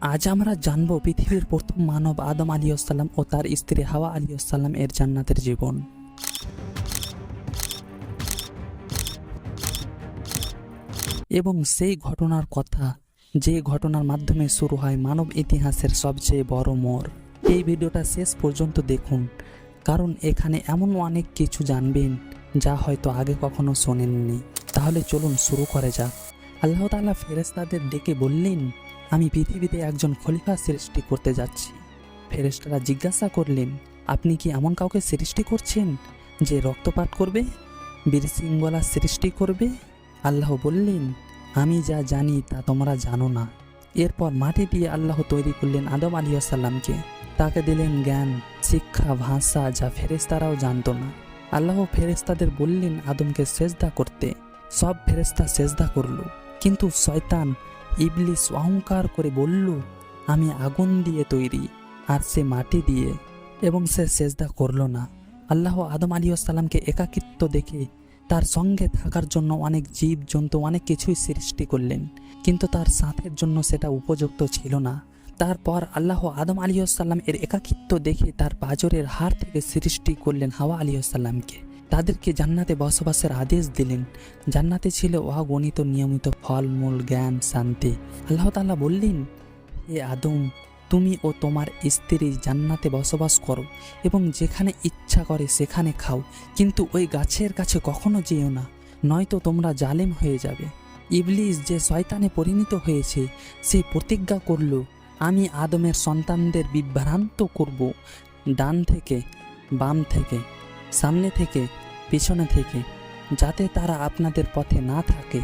আজ আমরা জানব পৃথিবীর প্রথম মানব আদম আলী আসসালাম ও তার স্ত্রী হাওয়া আলী আসসালাম এর জান্নাতের জীবন। এবং সেই ঘটনার কথা, যে ঘটনার মাধ্যমে শুরু হয় মানব ইতিহাসের সবচেয়ে বড় মোড় এই ভিডিওটা শেষ পর্যন্ত দেখুন, কারণ এখানে এমন অনেক কিছু জানবেন যা হয়তো আগে কখনো শোনেননি। তাহলে চলুন শুরু করে যাক। আল্লাহ তাআলা ফেরেশতাদের ডেকে বললেন আমি পৃথিবীতে একজন খলিফা সৃষ্টি করতে যাচ্ছি। ফেরেশতারা জিজ্ঞাসা করলেন, আপনি কি এমন কাউকে সৃষ্টি করছেন যে রক্তপাত করবে বীরসিংবলা সৃষ্টি করবে? আল্লাহ বললেন, আমি যা জানি তা তোমরা জানো না। এরপর মাটি দিয়ে আল্লাহ তৈরি করলেন আদম আলী আসাল্লামকে তাকে দিলেন জ্ঞান, শিক্ষা, ভাষা যা ফেরেস্তারাও জানতো না। আল্লাহ ফেরেস্তাদের বললেন, আদমকে সেজদা করতে। সব ফেরেস্তা সেজদা করল। কিন্তু শয়তান ইবলিস অহংকার করে বলল, আমি আগুন দিয়ে তৈরি আর সে মাটি দিয়ে এবং সে সেজদা করল না। আল্লাহ আদম আলী আসসালামকে একাকিত্ব দেখে তার সঙ্গে থাকার জন্য অনেক জীব জন্তু অনেক কিছুই সৃষ্টি করলেন। কিন্তু তার সাথের জন্য সেটা উপযুক্ত ছিল না। তারপর আল্লাহ আদম আলী এর একাকিত্ব দেখে তার পাজরের হার থেকে সৃষ্টি করলেন হাওয়া আলী তাদেরকে জান্নাতে বসবাসের আদেশ দিলেন। জান্নাতে ছিল অগণিত নিয়মিত ফলমূল জ্ঞান, শান্তি। আল্লাহ তাআলা বললেন এ আদম, তুমি ও তোমার স্ত্রী জান্নাতে বসবাস করো এবং যেখানে ইচ্ছা করে সেখানে খাও, কিন্তু ওই গাছের কাছে কখনো যেও না, নয়তো তোমরা জালেম হয়ে যাবে। ইবলিস যে শয়তানে পরিণত হয়েছে, সে প্রতিজ্ঞা করল, আমি আদমের সন্তানদের বিভ্রান্ত করব, ডান থেকে বাম থেকে। সামনে থেকে, পিছনে থেকে, যাতে তারা আপনাদের পথে না থাকে।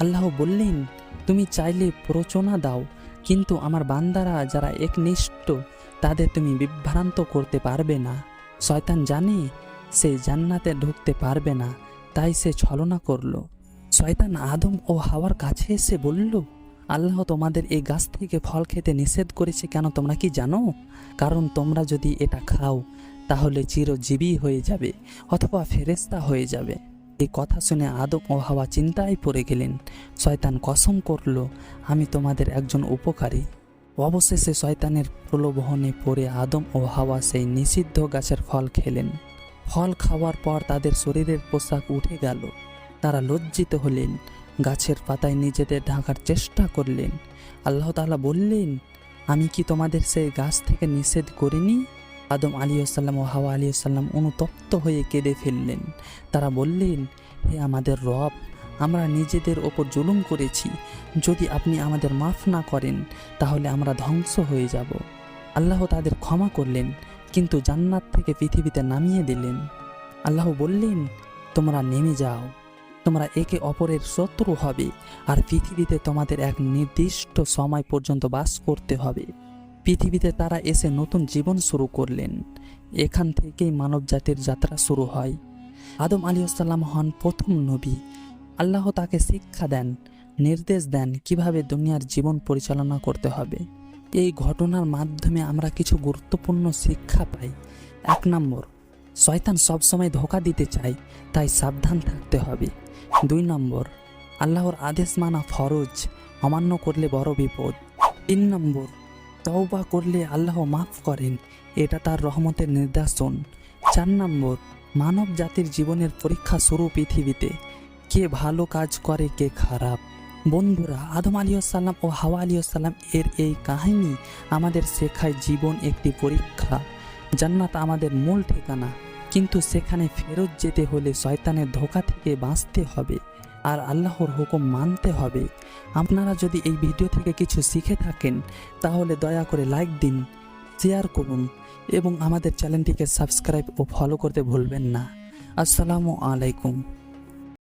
আল্লাহ বললেন, তুমি চাইলে প্রচনা দাও, কিন্তু আমার বান্দারা যারা একনিষ্ঠ, তাদের তুমি বিভ্রান্ত করতে পারবে না। শয়তান জানে, সে জান্নাতে ঢুকতে পারবে না, তাই সে ছলনা করল। শয়তান আদম ও হাওয়ার কাছে এসে বলল, আল্লাহ তোমাদের এই গাছ থেকে ফল খেতে নিষেধ করেছে কেন তোমরা কি জানো? কারণ তোমরা যদি এটা খাও তাহলে চিরজীবী হয়ে যাবে, অথবা ফেরেস্তা হয়ে যাবে। এই কথা শুনে আদম ও হাওয়া চিন্তায় পড়ে গেলেন। শয়তান কসম করল, আমি তোমাদের একজন উপকারী। অবশেষে শয়তানের প্রলোভনে পড়ে আদম ও হাওয়া সেই নিষিদ্ধ গাছের ফল খেলেন। ফল খাওয়ার পর তাদের শরীরের পোশাক উঠে গেল। তারা লজ্জিত হলেন, গাছের পাতায় নিজেদের ঢাকার চেষ্টা করলেন। আল্লাহ তাআলা বললেন, আমি কি তোমাদের সেই গাছ থেকে নিষেধ করিনি? আদম আলী আসাল্লাম ও হাওয়া আলী আসাল্লাম অনুতপ্ত হয়ে কেঁদে ফেললেন। তারা বললেন, হে আমাদের রব, আমরা নিজেদের ওপর জুলুম করেছি। যদি আপনি আমাদের মাফ না করেন, তাহলে আমরা ধ্বংস হয়ে যাব। আল্লাহ তাদের ক্ষমা করলেন, কিন্তু জান্নাত থেকে পৃথিবীতে নামিয়ে দিলেন। আল্লাহ বললেন, তোমরা নেমে যাও। তোমরা একে অপরের শত্রু হবে, আর পৃথিবীতে তোমাদের এক নির্দিষ্ট সময় পর্যন্ত বাস করতে হবে। পৃথিবীতে তারা এসে নতুন জীবন শুরু করলেন। এখান থেকেই মানব জাতির যাত্রা শুরু হয়। আদম আলী আসসালাম হন প্রথম নবী। আল্লাহ তাকে শিক্ষা দেন, নির্দেশ দেন কীভাবে দুনিয়ার জীবন পরিচালনা করতে হবে। এই ঘটনার মাধ্যমে আমরা কিছু গুরুত্বপূর্ণ শিক্ষা পাই। এক নম্বর, শয়তান সবসময় ধোকা দিতে চায়, তাই সাবধান থাকতে হবে। দুই নম্বর, আল্লাহর আদেশ মানা ফরজ, অমান্য করলে বড় বিপদ। তিন নম্বর তওবা করলে আল্লাহ মাফ করেন। এটা তার রহমতের নির্দেশন চার নম্বর, মানব জাতির জীবনের পরীক্ষা শুরু পৃথিবীতে। কে ভালো কাজ করে, কে খারাপ। বন্ধুরা, আদম আলী সাল্লাম ও হাওয়া আলী সাল্লাম এর এই কাহিনী আমাদের শেখায় জীবন একটি পরীক্ষা। জান্নাত আমাদের মূল ঠিকানা। কিন্তু সেখানে ফেরত যেতে হলে শয়তানের ধোকা থেকে বাঁচতে হবে। আর আল্লাহর হুকুম মানতে হবে। আপনারা যদি এই ভিডিও থেকে কিছু শিখে থাকেন, তাহলে দয়া করে লাইক দিন, শেয়ার করুন এবং আমাদের চ্যানেলটিকে সাবস্ক্রাইব ও ফলো করতে ভুলবেন না। আসসালামু আলাইকুম।